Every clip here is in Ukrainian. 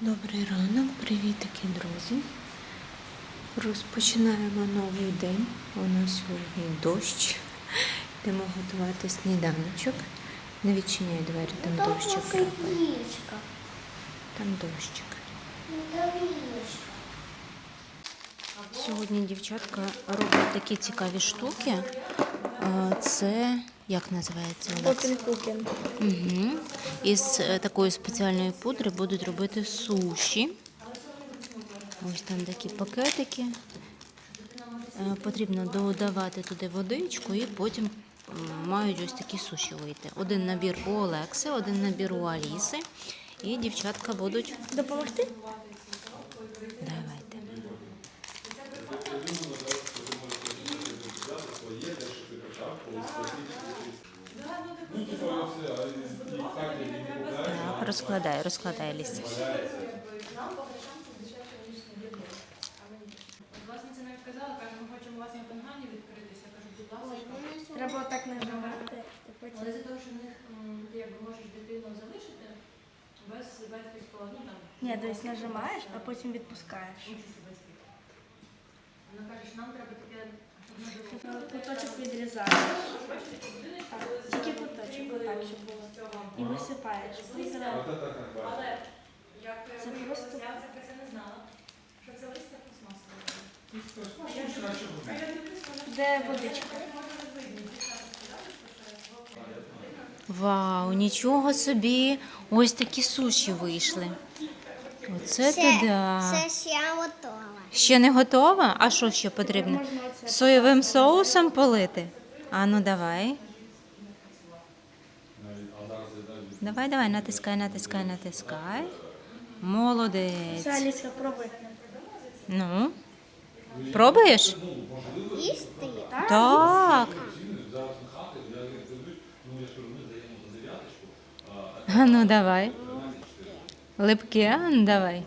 Добрий ранок, привітики, друзі. Розпочинаємо новий день. У нас сьогодні дощ. Йдемо готувати сніданочок. Не відчиняй двері, там дощик. Там дощик. Сьогодні дівчатка роблять такі цікаві штуки. Це як називається? Олекс? Угу. Із е, такої спеціальної пудри будуть робити суші. Ось там такі пакетики. Е, Потрібно додавати туди водичку і потім мають ось такі суші вийти. Один набір у Олекси, один набір у Аліси. І дівчатка будуть. Допомогти? Так, розкладай, розкладай Аліса. Власниця навіть казала, каже, ми хочемо у вас на Пенгані відкритися. Я кажу, будь ласка. Треба так нажимати. і потім- Але за того, що в них м, ти якби можеш дитину залишити без батьківського, ну там, Ні, дивись, нажимаєш, а потім відпускаєш. участі батьків. Вона каже, що нам треба таке, щоб ми було. Куточок відрізаєш. Так, тільки куточок, отак, щоб було. І висипаєш. Але як Це просто- я це це не знала, що це листя пластмасове. Вона Де водичка? Вау, нічого собі. Ось такі суші вийшли. Оце ти да. Це ще готова. Ще не готова? А що ще потрібно? Соєвим соусом полити? А ну давай. Давай, давай, натискай, натискай, натискай. Молодець. Аліса, пробуй. Ну. Пробуєш? Їсти? Так. А ну давай. Липке, а ну давай.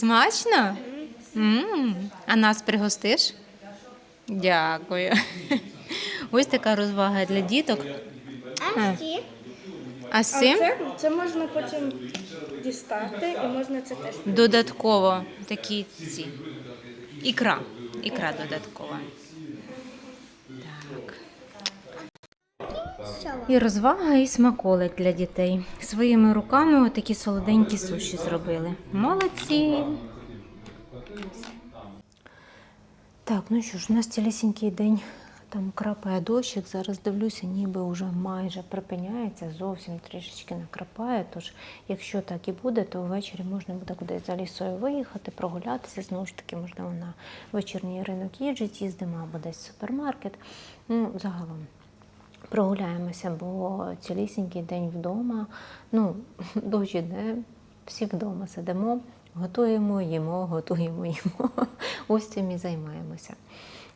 Смачно? м А нас пригостиш? Дякую. Ось така розвага для діток. А всі? А з А цим це, це можна потім дістати і можна це теж. додатково такі ці. Ікра. Ікра додаткова. І розвага, і смаколик для дітей. Своїми руками отакі солоденькі суші зробили. Молодці. Так, ну що ж, у нас цілісінький день там крапає дощик. Зараз дивлюся, ніби вже майже припиняється, зовсім трішечки накрапає. Тож, якщо так і буде, то ввечері можна буде кудись за лісою виїхати, прогулятися. Знову ж таки, можливо, на вечірній ринок їжі їздимо або десь в супермаркет. Ну, загалом. Прогуляємося, бо цілісінький день вдома. Ну, дощ іде, всі вдома сидимо, готуємо, їмо, готуємо, їмо. Ось цим і займаємося.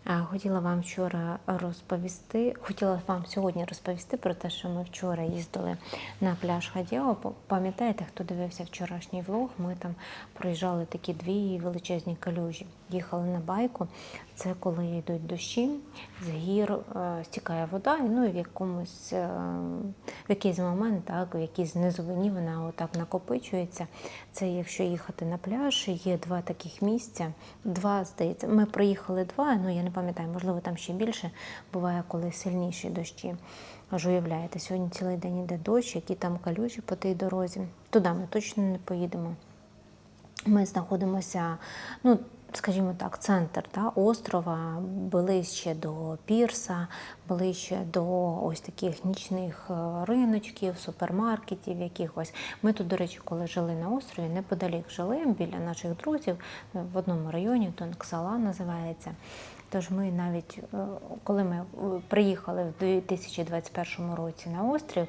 Хотіла вам вчора розповісти, хотіла вам сьогодні розповісти про те, що ми вчора їздили на пляж Хадіо. Пам'ятаєте, хто дивився вчорашній влог? Ми там проїжджали такі дві величезні калюжі. Їхали на байку. Це коли йдуть дощі, з гір е, стікає вода, і ну в якомусь е, в якийсь момент, так, в якійсь низовині вона отак накопичується. Це якщо їхати на пляж, є два таких місця. Два, здається, ми проїхали два, ну я не пам'ятаю, можливо, там ще більше буває, коли сильніші дощі. Аж уявляєте, сьогодні цілий день іде дощ, які там калюжі по тій дорозі. Туди ми точно не поїдемо. Ми знаходимося, ну, скажімо так, центр та, острова, ближче до пірса, ближче до ось таких нічних е, риночків, супермаркетів якихось. Ми тут, до речі, коли жили на острові, неподалік жили біля наших друзів в одному районі, Тонксала називається. Тож ми навіть, е, коли ми е, приїхали в 2021 році на острів, е,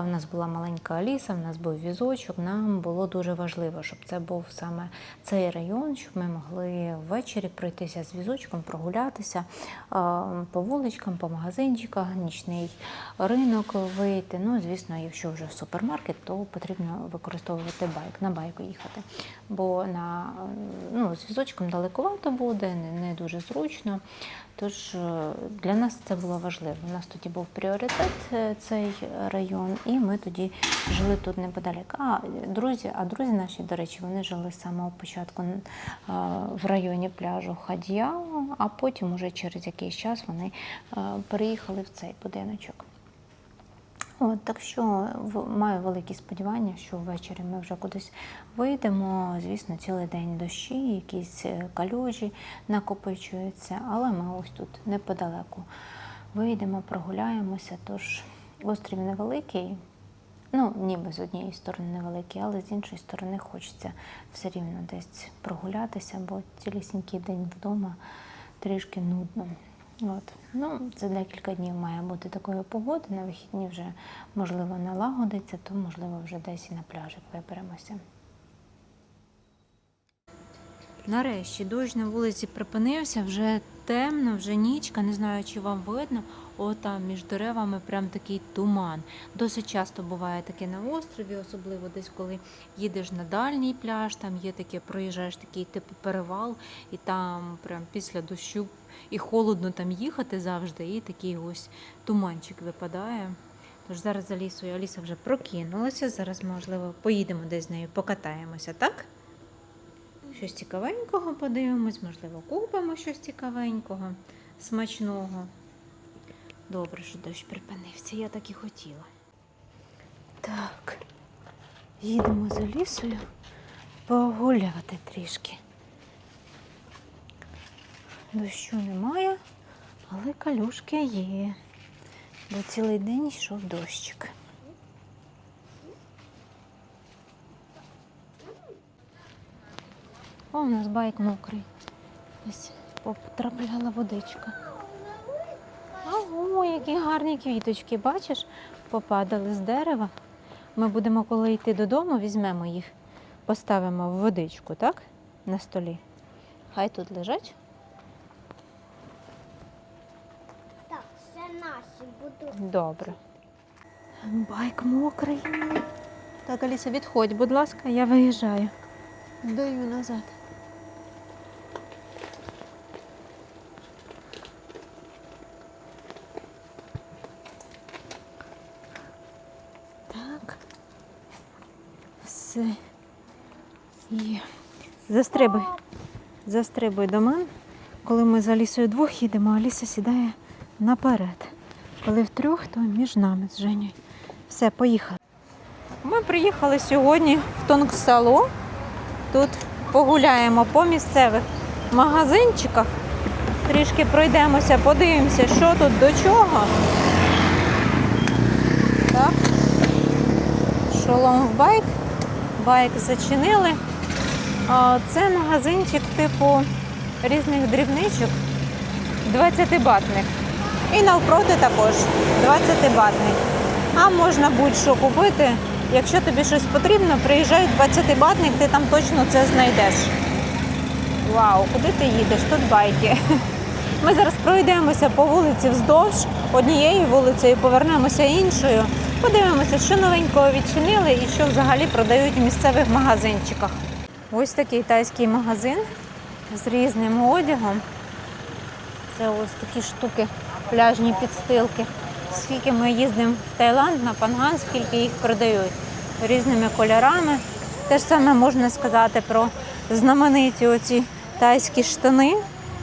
в нас була маленька Аліса, в нас був візочок. Нам було дуже важливо, щоб це був саме цей район, щоб ми могли ввечері пройтися з візочком, прогулятися по вуличкам, по магазинчиках, нічний ринок вийти. Ну, звісно, якщо вже в супермаркет, то потрібно використовувати байк, на байку їхати. Бо на, ну, з візочком далекувато буде, не дуже зручно. Тож е, для нас це було важливо. У нас тоді був пріоритет е, цей район, і ми тоді жили тут неподалік. А друзі, а друзі наші, до речі, вони жили з самого початку е, в районі пляжу Хад'я, а потім, уже через якийсь час, вони переїхали в цей будиночок. От, так що маю великі сподівання, що ввечері ми вже кудись вийдемо. Звісно, цілий день дощі, якісь е, калюжі накопичуються, але ми ось тут неподалеку вийдемо, прогуляємося. Тож острів невеликий, ну ніби з однієї сторони невеликий, але з іншої сторони хочеться все рівно десь прогулятися, бо цілісінький день вдома трішки нудно. От. Ну, це декілька днів має бути такої погоди. На вихідні вже можливо налагодиться, то можливо вже десь і на пляжик виберемося. Нарешті дощ на вулиці припинився, вже темно, вже нічка, не знаю, чи вам видно. О, там між деревами прям такий туман. Досить часто буває таке на острові, особливо десь коли їдеш на дальній пляж, там є таке, проїжджаєш такий типу перевал, і там прям після дощу і холодно там їхати завжди, і такий ось туманчик випадає. Тож зараз за Алісою Аліса вже прокинулася. Зараз, можливо, поїдемо десь з нею, покатаємося, так? Щось цікавенького подивимось, можливо, купимо щось цікавенького, смачного. Добре, що дощ припинився, я так і хотіла. Так, їдемо за лісою погуляти трішки. Дощу немає, але калюшки є. Бо цілий день йшов дощик. О, у нас байк мокрий. Ось потрапляла водичка. Ого, які гарні квіточки, бачиш, попадали з дерева. Ми будемо, коли йти додому, візьмемо їх, поставимо в водичку, так? На столі. Хай тут лежать. Так, це наші будуть. Добре. Байк мокрий. Так, Аліса, відходь, будь ласка, я виїжджаю. Даю назад. Так. Все. Є. Застрибуй. Застрибуй до мене. Коли ми з Алісою двох їдемо, Аліса сідає наперед. Коли втрьох, то між нами з Женєю. Все, поїхали. Ми приїхали сьогодні в Тонгсало. Тут погуляємо по місцевих магазинчиках. Трішки пройдемося, подивимося, що тут до чого. Так. Шолом в байк. Байк зачинили. Це магазинчик типу різних дрібничок 20-батник. І навпроти також 20-батний. А можна будь-що купити. Якщо тобі щось потрібно, приїжджай в 20-батник, ти там точно це знайдеш. Вау, куди ти їдеш? Тут байки. Ми зараз пройдемося по вулиці вздовж однією вулицею, повернемося іншою. Подивимося, що новенького відчинили і що взагалі продають в місцевих магазинчиках. Ось такий тайський магазин з різним одягом. Це ось такі штуки, пляжні підстилки. Скільки ми їздимо в Таїланд на Панган, скільки їх продають різними кольорами. Те ж саме можна сказати про знамениті оці тайські штани.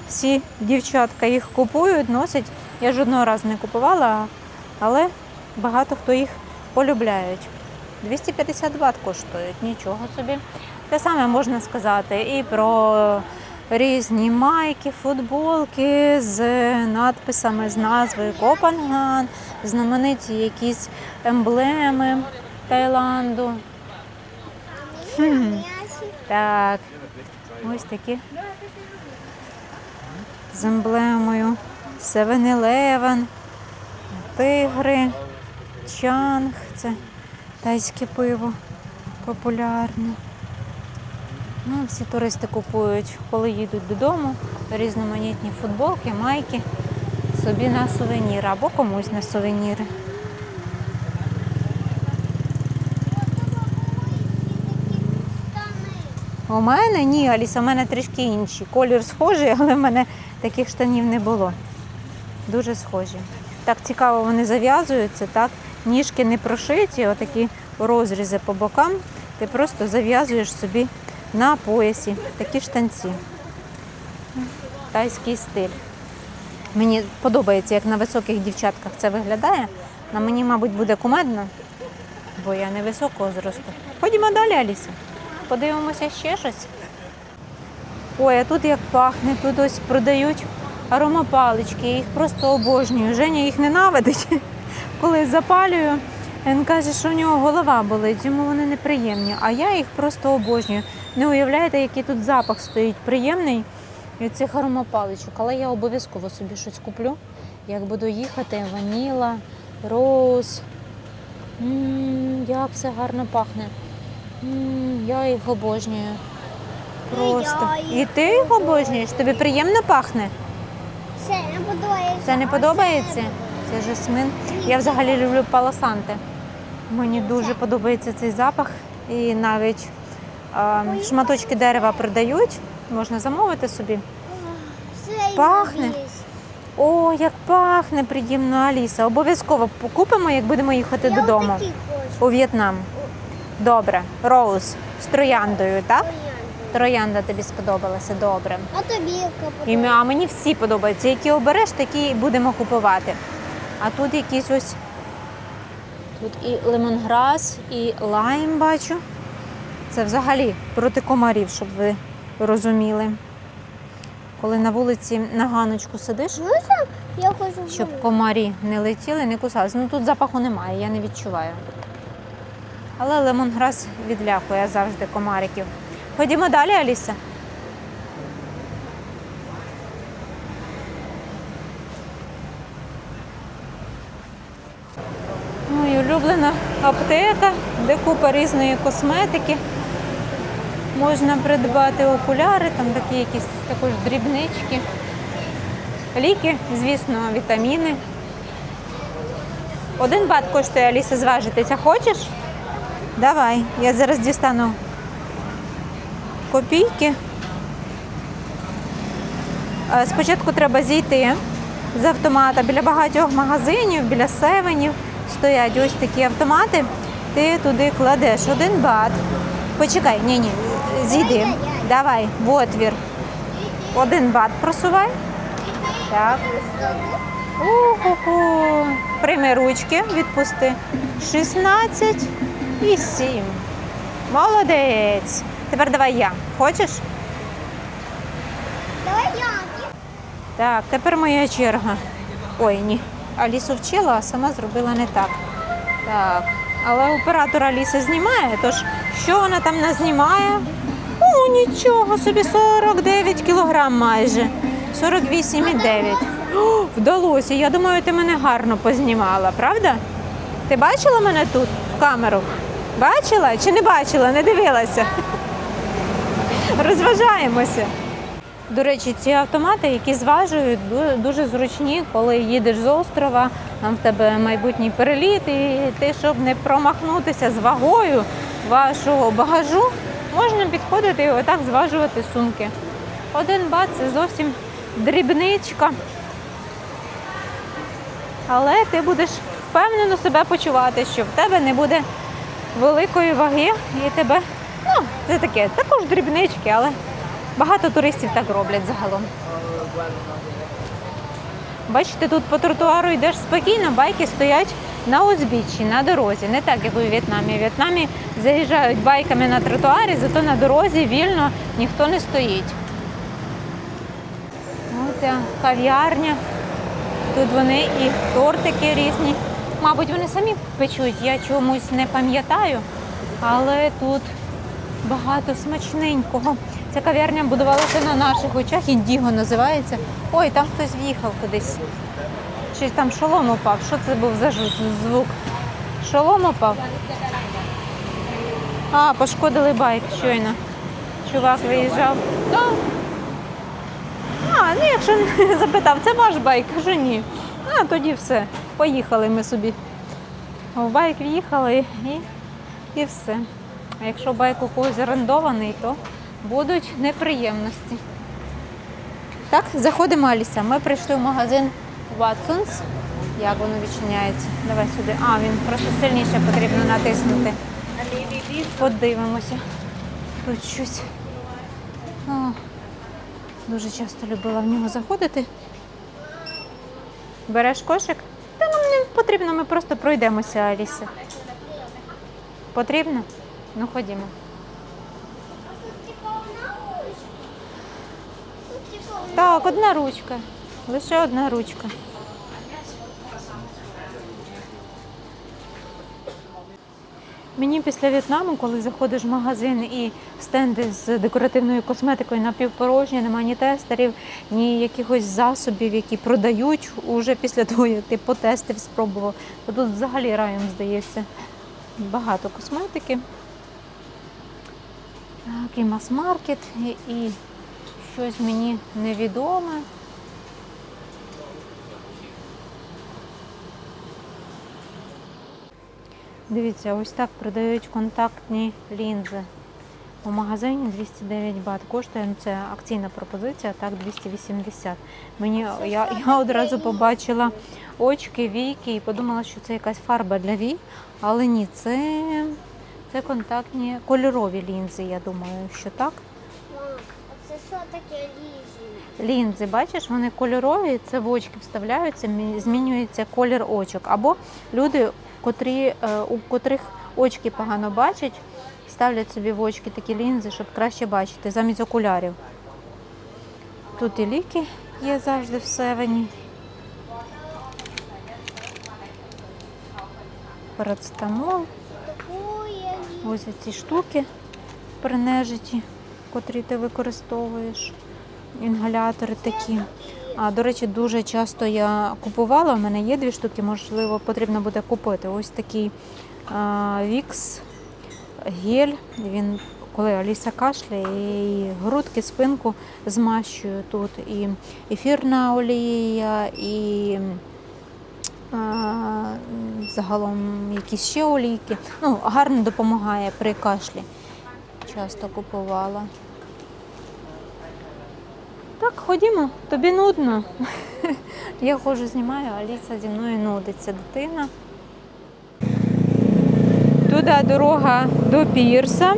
Всі дівчатка їх купують, носять. Я жодного разу не купувала, але багато хто їх полюбляють. 250 бат коштують, нічого собі. Те саме можна сказати і про різні майки, футболки з надписами, з назвою Копанган, знамениті якісь емблеми Таїланду. Хм. Так, ось такі з емблемою 7-Eleven, тигри, чанг, це тайське пиво популярне. Ну, всі туристи купують, коли їдуть додому, різноманітні футболки, майки собі на сувеніри або комусь на сувеніри. У мене ні, Аліса, у мене трішки інші. Колір схожий, але в мене таких штанів не було. Дуже схожі. Так цікаво вони зав'язуються, так? Ніжки не прошиті, отакі розрізи по бокам. Ти просто зав'язуєш собі на поясі такі штанці. Тайський стиль. Мені подобається, як на високих дівчатках це виглядає. На мені, мабуть, буде кумедно, бо я не високого зросту. Ходімо далі, Аліса. Подивимося ще щось. Ой, а тут як пахне, тут ось продають аромапалички, я їх просто обожнюю. Женя їх ненавидить. Коли запалюю, він каже, що у нього голова болить, йому вони неприємні. А я їх просто обожнюю. Не уявляєте, який тут запах стоїть приємний від цих аромапаличок. Але я обов'язково собі щось куплю. Як буду їхати, ваніла, роз. М, як все гарно пахне. М, я їх обожнюю. Просто. І ти їх обожнюєш? Тобі приємно пахне? Це не подобається. Це не подобається? Це жасмин. Я взагалі люблю паласанти. Мені дуже подобається цей запах. І навіть шматочки дерева продають, можна замовити собі. Пахне. О, як пахне приємно, Аліса. Обов'язково купимо, як будемо їхати Я додому у В'єтнам. Добре, роуз з трояндою, так? Троянда тобі сподобалася, добре. А тобі яка а мені всі подобаються. Які обереш, такі будемо купувати. А тут якісь ось. Тут і лемонграс, і лайм бачу. Це взагалі проти комарів, щоб ви розуміли. Коли на вулиці на ганочку сидиш, Я хочу. щоб комарі не летіли, не кусались. Ну тут запаху немає, я не відчуваю. Але лемонграс відлякує завжди комариків. Ходімо далі, Аліса. Улюблена аптека, де купа різної косметики. Можна придбати окуляри, там такі якісь також дрібнички. Ліки, звісно, вітаміни. Один бат коштує Аліса зважитися. Хочеш? Давай, я зараз дістану копійки. Е, Спочатку треба зійти з автомата. Біля багатьох магазинів, біля севенів стоять ось такі автомати. Ти туди кладеш один бат. Почекай, ні, ні, зійди. Давай, в отвір. Один бат просувай. Так. Уху. Прийми ручки, відпусти. 16 і 7. Молодець. Тепер давай я. Хочеш? Давай я. Так, тепер моя черга. Ой, ні. Алісу вчила, а сама зробила не так. Так. Але оператор Аліси знімає, тож що вона там назнімає? О, нічого собі, 49 кілограм майже. 48,9. О, Вдалося. Я думаю, ти мене гарно познімала, правда? Ти бачила мене тут в камеру? Бачила чи не бачила? Не дивилася? Розважаємося. До речі, ці автомати, які зважують, дуже зручні, коли їдеш з острова, там в тебе майбутній переліт, і ти, щоб не промахнутися з вагою вашого багажу, можна підходити і отак зважувати сумки. Один бат це зовсім дрібничка. Але ти будеш впевнено себе почувати, що в тебе не буде великої ваги і тебе, ну, це таке, також дрібнички, але багато туристів так роблять загалом. Бачите, тут по тротуару йдеш спокійно, байки стоять на узбіччі, на дорозі. Не так, як у В'єтнамі. У В'єтнамі заїжджають байками на тротуарі, зато на дорозі вільно ніхто не стоїть. Оця кав'ярня. Тут вони і тортики різні. Мабуть, вони самі печуть, я чомусь не пам'ятаю, але тут багато смачненького. Ця кав'ярня будувалася на наших очах, індіго називається. Ой, там хтось в'їхав кудись. Чи там шолом упав? Що це був за звук? Шолом упав? А, пошкодили байк щойно. Чувак виїжджав. А, ну якщо запитав, це ваш байк, кажу ні. А тоді все. Поїхали ми собі. В байк в'їхали і, і все. А якщо байк у когось орендований, то будуть неприємності. Так, заходимо, Аліса. Ми прийшли в магазин Watsons. Як воно відчиняється? Давай сюди. А, він просто сильніше потрібно натиснути. Подивимося. Тут щось. О, дуже часто любила в нього заходити. Береш кошик? Та нам не потрібно, ми просто пройдемося, Аліса. Потрібно? Ну ходімо. Тут типа одна ручка. Тут типа одна. Так, одна ручка. Лише одна ручка. Мені після В'єтнаму, коли заходиш в магазин і стенди з декоративною косметикою напівпорожні, немає ні тестерів, ні якихось засобів, які продають уже після того, як ти потестив, спробував, то тут взагалі раєм здається. Багато косметики. Так, і мас-маркет, і, щось мені невідоме. Дивіться, ось так продають контактні лінзи. У магазині 209 бат коштує, ну це акційна пропозиція, так 280. Мені я, я одразу побачила очки, війки і подумала, що це якась фарба для вій, але ні, це, це контактні кольорові лінзи, я думаю, що так. Що таке лізі? Лінзи, бачиш, вони кольорові, це в очки вставляються, змінюється колір очок. Або люди, котрі, е, у котрих очки погано бачать, ставлять собі в очки такі лінзи, щоб краще бачити, замість окулярів. Тут і ліки є завжди в севені. Парацетамол. Ось ці штуки принежиті, котрі ти використовуєш. Інгалятори такі. А, до речі, дуже часто я купувала. У мене є дві штуки, можливо, потрібно буде купити. Ось такий Вікс гель. Він, коли Аліса кашляє, і грудки, спинку змащую тут. І ефірна олія, і а, загалом якісь ще олійки. Ну, гарно допомагає при кашлі. Часто купувала. Так, ходімо, тобі нудно. Я ходжу, знімаю, а Аліса зі мною нудиться дитина. Туди дорога до пірса,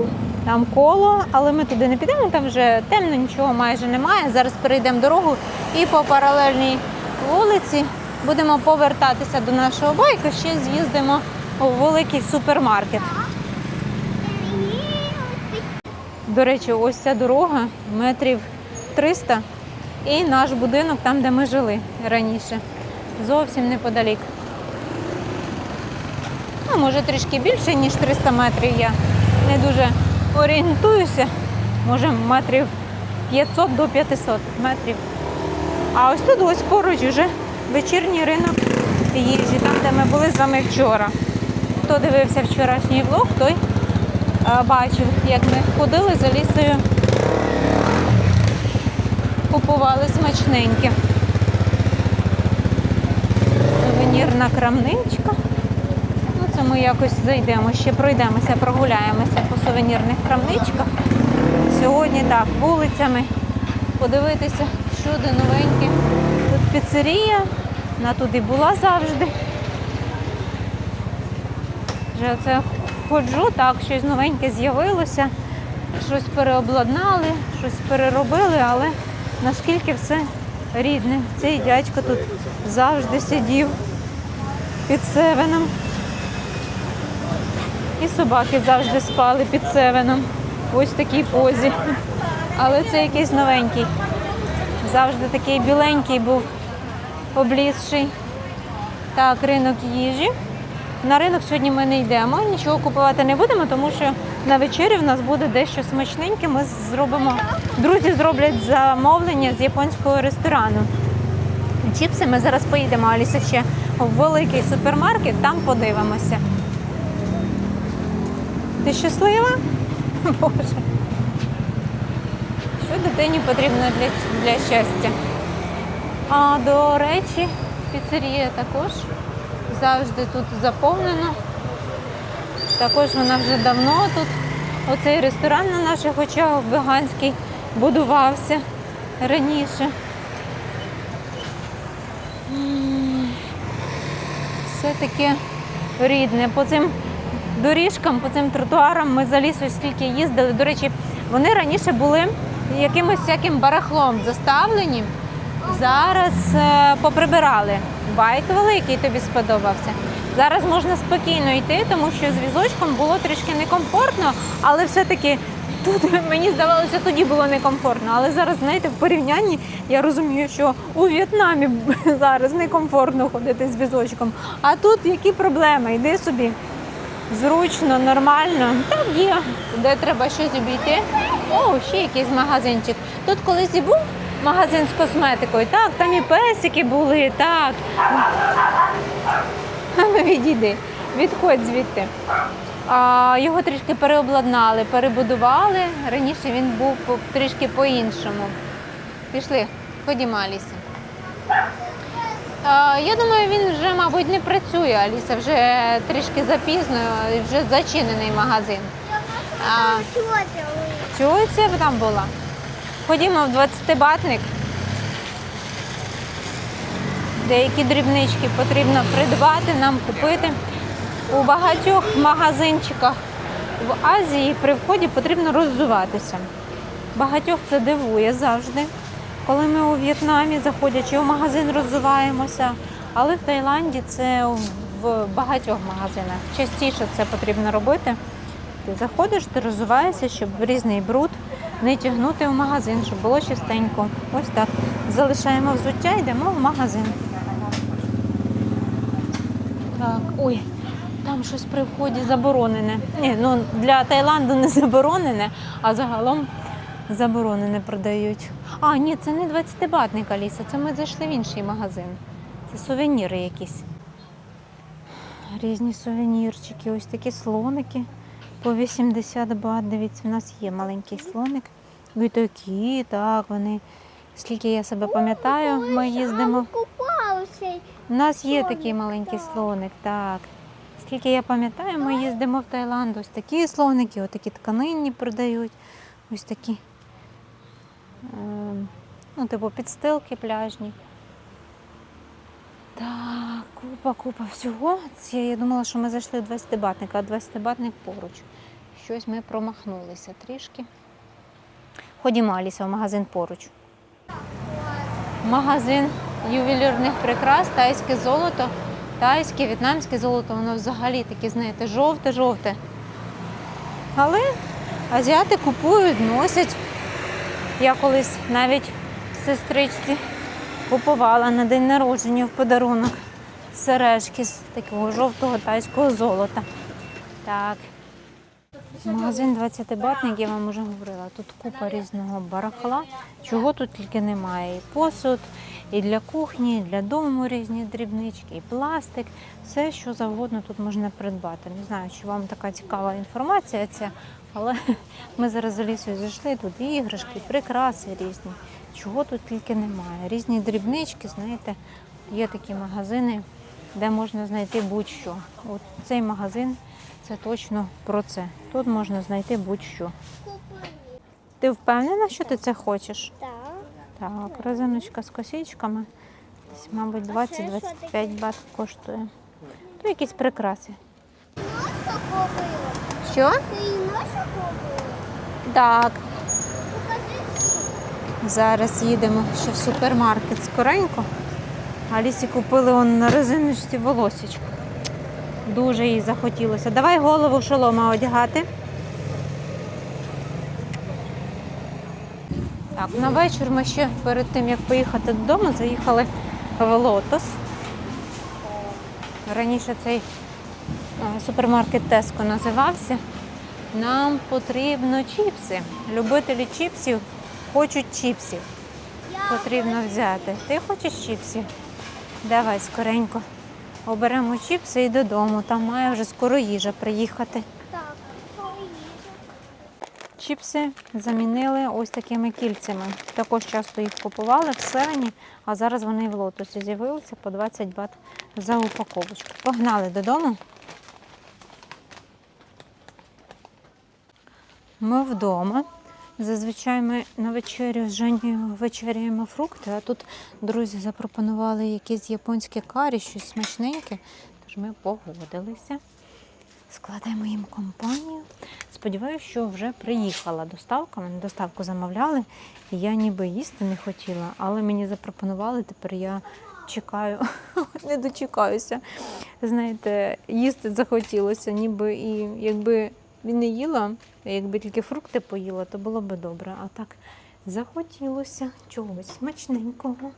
там коло, але ми туди не підемо, там вже темно, нічого майже немає. Зараз перейдемо дорогу і по паралельній вулиці будемо повертатися до нашого байку, ще з'їздимо у великий супермаркет. До речі, ось ця дорога метрів 300 і наш будинок там, де ми жили раніше. Зовсім неподалік. Ну, може трішки більше, ніж 300 метрів. Я не дуже орієнтуюся. Може метрів 500 до 500 метрів. А ось тут ось поруч уже вечірній ринок їжі, там, де ми були з вами вчора. Хто дивився вчорашній влог, той бачив, як ми ходили за лісою, купували смачненьке. Сувенірна крамничка. Ну, це ми якось зайдемо, ще пройдемося, прогуляємося по сувенірних крамничках. Сьогодні так, вулицями подивитися, що де новеньке. Тут піцерія, вона туди була завжди. Вже оце ходжу, так, щось новеньке з'явилося, щось переобладнали, щось переробили, але наскільки все рідне. Цей дядько тут завжди сидів під севеном. І собаки завжди спали під севеном. Ось такій позі. Але це якийсь новенький. Завжди такий біленький був облізший. Так, ринок їжі. На ринок сьогодні ми не йдемо, нічого купувати не будемо, тому що на вечері в нас буде дещо смачненьке. Ми зробимо, друзі зроблять замовлення з японського ресторану. Чіпси ми зараз поїдемо, Аліса ще в великий супермаркет, там подивимося. Ти щаслива? Боже. Що дитині потрібно для, для щастя? А до речі, піцерія також завжди тут заповнено. Також вона вже давно тут. Оцей ресторан на наших очах веганський будувався раніше. Все таке рідне. По цим доріжкам, по цим тротуарам ми за лісу стільки їздили. До речі, вони раніше були якимось всяким барахлом заставлені. Зараз е, поприбирали. Байк великий тобі сподобався. Зараз можна спокійно йти, тому що з візочком було трішки некомфортно, але все-таки тут мені здавалося, тоді було некомфортно. Але зараз, знаєте, в порівнянні я розумію, що у В'єтнамі зараз некомфортно ходити з візочком. А тут які проблеми? Йди собі. Зручно, нормально. Там є, де треба щось обійти. О, ще якийсь магазинчик. Тут колись і був магазин з косметикою. Так, там і песики були, так. Ну відійди, відходь звідти. А, його трішки переобладнали, перебудували. Раніше він був трішки по-іншому. Пішли, ходімо, Аліса. А, Я думаю, він вже, мабуть, не працює. Аліса вже трішки запізно, вже зачинений магазин. А, Цього там була. Ходімо в 20-батник. Деякі дрібнички потрібно придбати, нам купити. У багатьох магазинчиках в Азії при вході потрібно роззуватися. Багатьох це дивує завжди, коли ми у В'єтнамі, заходячи у магазин, роззуваємося. Але в Таїланді це в багатьох магазинах. Частіше це потрібно робити. Ти заходиш, ти розуваєшся, щоб різний бруд не тягнути в магазин, щоб було чистенько. Ось так. Залишаємо взуття, йдемо в магазин. Так, ой, там щось при вході заборонене. Ні, ну для Таїланду не заборонене, а загалом заборонене продають. А, ні, це не 20-батник, Аліса, це ми зайшли в інший магазин. Це сувеніри якісь. Різні сувенірчики, ось такі слоники по 80 бат. Дивіться, в нас є маленький слоник. І такі, так, вони. Скільки я себе пам'ятаю, ми їздимо. У нас є такий маленький слоник, так. Скільки я пам'ятаю, ми їздимо в Таїланд. Ось такі слоники, ось такі тканинні продають. Ось такі. ем, Ну, типу підстилки пляжні. Так, купа, купа всього. Це я думала, що ми зайшли в 20-батник, а 20-батник поруч. Щось ми промахнулися трішки. Ходімо, Аліса, в магазин поруч. Магазин ювелірних прикрас, тайське золото. Тайське, в'єтнамське золото, воно взагалі таке, знаєте, жовте-жовте. Але азіати купують, носять. Я колись навіть сестричці купувала на день народження в подарунок сережки з такого жовтого тайського золота. Так. Магазин 20 батник, я вам вже говорила. Тут купа різного барахла, чого тут тільки немає. І посуд, і для кухні, і для дому різні дрібнички, і пластик. Все, що завгодно тут можна придбати. Не знаю, чи вам така цікава інформація ця, але ми зараз за лісою зайшли, тут іграшки, прикраси різні. Чого тут тільки немає. Різні дрібнички, знаєте, є такі магазини, де можна знайти будь-що. От цей магазин це точно про це. Тут можна знайти будь-що. Ти впевнена, що ти це хочеш? Так. Так, резиночка з косичками. Десь, мабуть, 20-25 бат коштує. То якісь прикраси. Що? Ти і носа? Так. Зараз їдемо ще в супермаркет скоренько. Алісі купили он на резиночці волосечко. Дуже їй захотілося. Давай голову шолома одягати. Так, на вечір ми ще перед тим, як поїхати додому, заїхали в Лотос. Раніше цей е, супермаркет Теско називався. Нам потрібно чіпси. Любителі чіпсів хочуть чіпсів. Потрібно взяти. Ти хочеш чіпсів? Давай скоренько. Оберемо чіпси і додому. Там має вже скоро їжа приїхати. Так. Чіпси замінили ось такими кільцями. Також часто їх купували в селені, а зараз вони в лотосі з'явилися по 20 бат за упаковочку. Погнали додому. Ми вдома. Зазвичай ми на вечерю з Женєю вечеряємо фрукти, а тут друзі запропонували якісь японське карі, щось смачненьке. Тож ми погодилися. Складаємо їм компанію. Сподіваюся, що вже приїхала доставка. Мене доставку замовляли. І я ніби їсти не хотіла, але мені запропонували. Тепер я чекаю, не дочекаюся. Знаєте, їсти захотілося, ніби і якби і не їла, якби тільки фрукти поїла, то було б добре. А так захотілося чогось смачненького.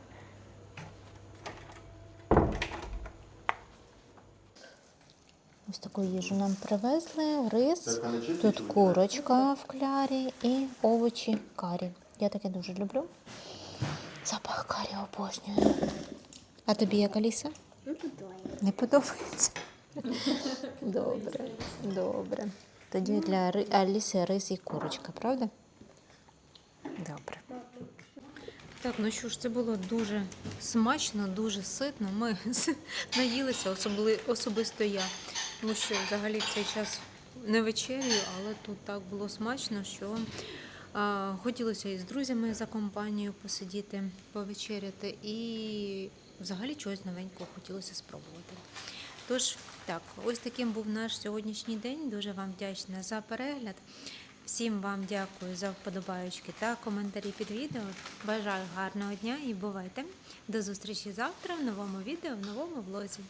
Ось таку їжу нам привезли, рис, тут курочка в клярі і овочі карі. Я таке дуже люблю. Запах карі обожнюю. А тобі як Аліса? Ну, подумай. Не подобається? Добре, добре. Тоді для Аліси рис і курочка, правда? Добре. Так, ну що ж, це було дуже смачно, дуже ситно. Ми наїлися, особли, особисто я. Тому що взагалі цей час не вечерю, але тут так було смачно, що а, хотілося і з друзями за компанію посидіти, повечеряти, і взагалі чогось новенького хотілося спробувати. Тож, так, ось таким був наш сьогоднішній день. Дуже вам вдячна за перегляд. Всім вам дякую за вподобаючки та коментарі під відео. Бажаю гарного дня і бувайте. До зустрічі завтра в новому відео, в новому влозі.